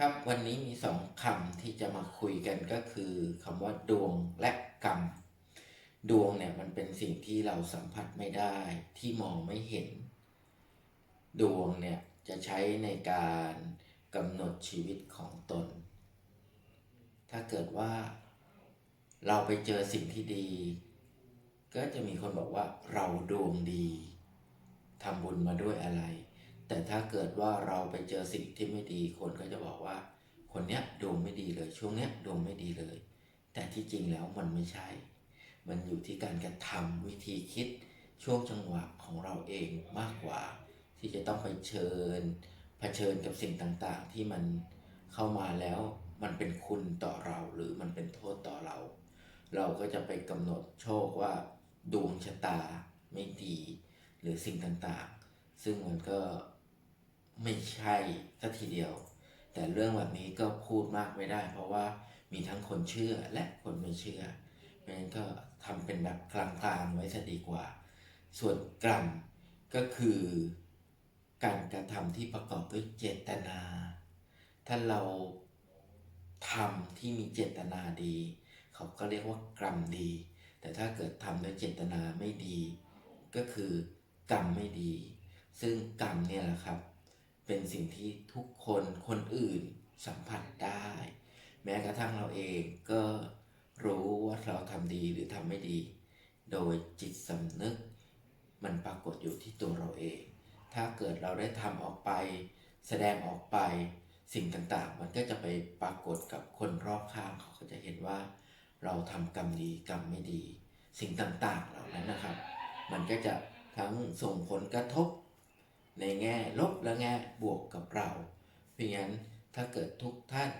ครับวันนี้มีสองคำที่จะมาคุยกันก็คือคำว่าดวงและกรรม ดวงเนี่ยมันเป็นสิ่งที่เราสัมผัสไม่ได้ที่มองไม่เห็น ดวงเนี่ยจะใช้ในการกำหนดชีวิตของตน ถ้าเกิดว่า เราไปเจอสิ่งที่ดี ก็จะมีคนบอกว่าเราดวงดีทำบุญมาด้วยอะไร แต่ถ้าเกิดว่าเราไปเจอสิ่งที่ไม่ดีคนก็จะบอกว่า คนเนี้ยดวงไม่ดีเลย ช่วงเนี้ยดวงไม่ดีเลย แต่ที่จริงแล้วมันไม่ใช่ มันอยู่ที่การกระทำวิธีคิดช่วงจังหวะของเราเองมากกว่า ที่จะต้องไปเชิญเผชิญกับสิ่งต่างๆ ที่มันเข้ามาแล้วมันเป็นคุณต่อเราหรือมันเป็นโทษต่อเรา เราก็จะไปกำหนดโชคว่า ดวงชะตาไม่ดี หรือสิ่งต่างๆ ซึ่งมันก็ ไม่ใช่สัทีเดียว แต่เรื่องแบบนี้ก็พูดมากไม่ได้ เพราะว่ามีทั้งคนเชื่อและคนไม่เชื่อเพราะฉะนั้นก็ทำเป็นแบบกลางๆไว้จะดีกว่า ส่วนกรรมก็คือการกระทำที่ประกอบด้วยเจตนา ถ้าเราทำที่มีเจตนาดี เขาก็เรียกว่ากรรมดี แต่ถ้าเกิดทำด้วยเจตนาไม่ดี ก็คือกรรมไม่ดี ซึ่งกรรมเนี่ยแหละครับ เป็นสิ่งที่ทุกคนคนอื่นสัมผัสได้ แม้กระทั่งเราเองก็รู้ว่าเราทำดีหรือทำไม่ดี โดยจิตสำนึก มันปรากฏอยู่ที่ตัวเราเอง ถ้าเกิดเราได้ทำออกไป แสดงออกไป สิ่งต่างๆ มันก็จะไปปรากฏกับคนรอบข้างเขาก็จะเห็นว่า เราทำกรรมดีกรรมไม่ดี สิ่งต่างๆเหล่านั้นนะครับ มันก็จะทั้งส่งผลกระทบ ในแง่ลบและแง่บวกกับเรา เพราะงั้นถ้าเกิดทุกท่าน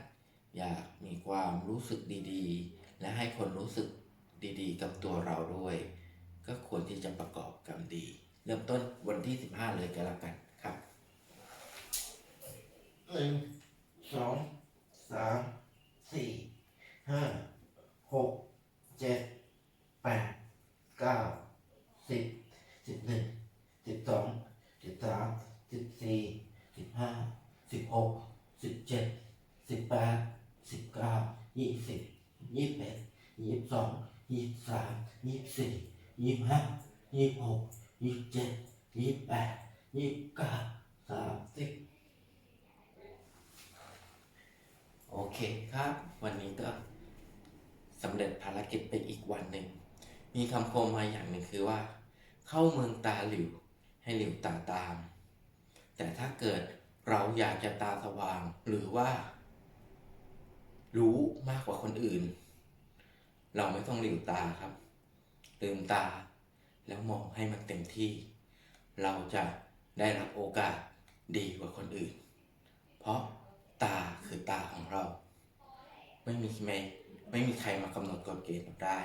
อยากมีความรู้สึกดีๆ และให้คนรู้สึกดีๆ กับตัวเราด้วย ก็ควรที่จะประกอบกรรมดี เริ่มต้นวันที่ 15 เลยก็แล้วกันครับหนึ่งสองสามสี่ห้าหกเจ็ดแปดเก้าสิบสิบหนึ่งสิบสอง สิบสามสิบสี่สิบห้าสิบหกสิบเจ็ดสิบแปดสิบเก้ายี่สิบยี่สิบเอ็ดยี่สิบสองยี่สิบสามยี่สิบสี่ยี่สิบห้ายี่สิบหกยี่สิบเจ็ดยี่สิบแปดยี่สิบเก้าสามสิบโอเคครับ วันนี้ก็สำเร็จภารกิจไปอีกวันหนึ่ง มีคำคมมาอย่างหนึ่งคือว่า เข้าเมืองตาหลิว ให้หลิวตาตาม แต่ถ้าเกิดเราอยากจะตาสว่าง หรือว่า รู้มากกว่าคนอื่น เราไม่ต้องหลิวตาครับลืมตาแล้วมองให้มันเต็มที่ เราจะได้รับโอกาสดีกว่าคนอื่น เพราะตาคือตาของเรา ไม่มีใครไม่มีใครมากำหนดกฎเกณฑ์เราได้